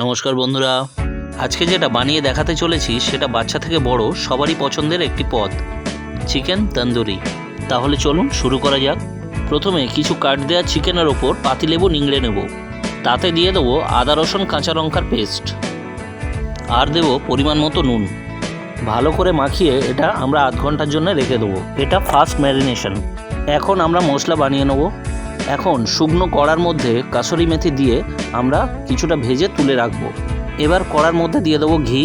নমস্কার বন্ধুরা। আজকে যেটা বানিয়ে দেখাতে চলেছি, সেটা বাচ্চা থেকে বড় সবারই পছন্দের একটি পদ, চিকেন তন্দুরি। তাহলে চলুন শুরু করা যাক। প্রথমে কিছু কাট দেওয়া চিকেনের ওপর পাতিলেবু নিংড়ে নেব। তাতে দিয়ে দেবো আদা, রসুন, কাঁচা লঙ্কার পেস্ট। আর দেবো পরিমাণ মতো নুন। ভালো করে মাখিয়ে এটা আমরা আধ ঘণ্টার জন্য রেখে দেবো। এটা ফার্স্ট ম্যারিনেশন। এখন আমরা মশলা বানিয়ে নেব। এখন শুকনো কড়ার মধ্যে কাসুরি মেথি দিয়ে আমরা কিছুটা ভেজে তুলে রাখব। এবার কড়ার মধ্যে দিয়ে দেবো ঘি।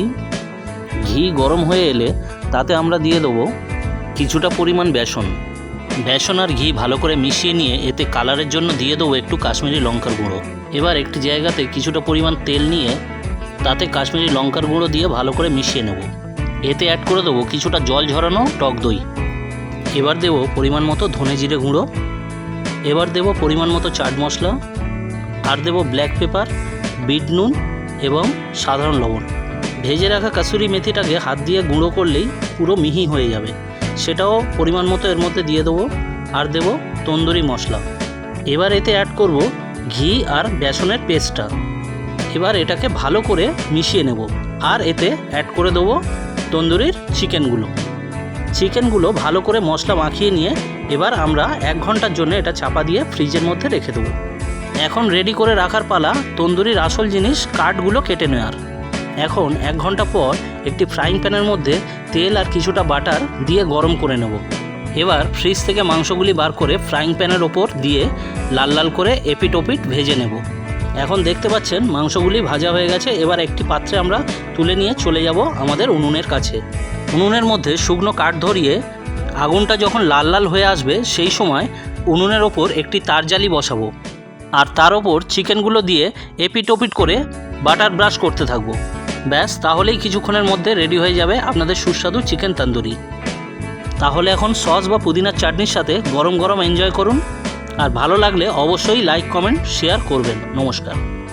ঘি গরম হয়ে এলে তাতে আমরা দিয়ে দেবো কিছুটা পরিমাণ বেসন। বেসন আর ঘি ভালো করে মিশিয়ে নিয়ে এতে কালারের জন্য দিয়ে দেবো একটু কাশ্মীরি লঙ্কার গুঁড়ো। এবার একটি জায়গাতে কিছুটা পরিমাণ তেল নিয়ে তাতে কাশ্মীরি লঙ্কার গুঁড়ো দিয়ে ভালো করে মিশিয়ে নেব। এতে অ্যাড করে দেবো কিছুটা জল ঝরানো টক দই। এবার দেবো পরিমাণ মতো ধনে জিরে গুঁড়ো। এবার দেবো পরিমাণ মতো চাট মশলা, আর দেবো ব্ল্যাক পেপার বিট নুন এবং সাধারণ লবণ। ভেজে রাখা কাসুরি মেথিটাকে হাত দিয়ে গুঁড়ো করলেই পুরো মিহি হয়ে যাবে। সেটাও পরিমাণ মতো এর মধ্যে দিয়ে দেবো, আর দেবো তন্দুরি মশলা। এবার এতে অ্যাড করব ঘি আর বেসনের পেস্টটা এবার এটাকে ভালো করে মিশিয়ে নেব, আর এতে অ্যাড করে দেবো তন্দুরির চিকেনগুলো চিকেনগুলো ভালো করে মশলা মাখিয়ে নিয়ে এবার আমরা এক ঘণ্টার জন্য এটা চাপা দিয়ে ফ্রিজের মধ্যে রেখে দেবো। এখন রেডি করে রাখার পালা তন্দুরির আসল জিনিস কাঠগুলো কেটে নেওয়ার। এখন এক ঘণ্টা পর একটি ফ্রাইং প্যানের মধ্যে তেল আর কিছুটা বাটার দিয়ে গরম করে নেব। এবার ফ্রিজ থেকে মাংসগুলি বার করে ফ্রাইং প্যানের ওপর দিয়ে লাল লাল করে এপিট ওপিট ভেজে নেব। এখন দেখতে পাচ্ছেন মাংসগুলি ভাজা হয়ে গেছে, এবার একটি পাত্রে আমরা তুলে নিয়ে চলে যাব আমাদের উনুনের কাছে। উনুনের মধ্যে শুকনো কাঠ ধরিয়ে আগুনটা যখন লাল লাল হয়ে আসবে, সেই সময় উনুনের ওপর একটি তারজালি বসাবো। আর তার ওপর চিকেনগুলো দিয়ে এপিট ওপিট করে বাটার ব্রাশ করতে থাকব। ব্যাস, তাহলেই কিছুক্ষণের মধ্যে রেডি হয়ে যাবে আপনাদের সুস্বাদু চিকেন তন্দুরি। তাহলে এখন সস বা পুদিনার চাটনির সাথে গরম গরম এনজয় করুন। আর ভালো লাগলে অবশ্যই লাইক, কমেন্ট, শেয়ার করবেন। নমস্কার।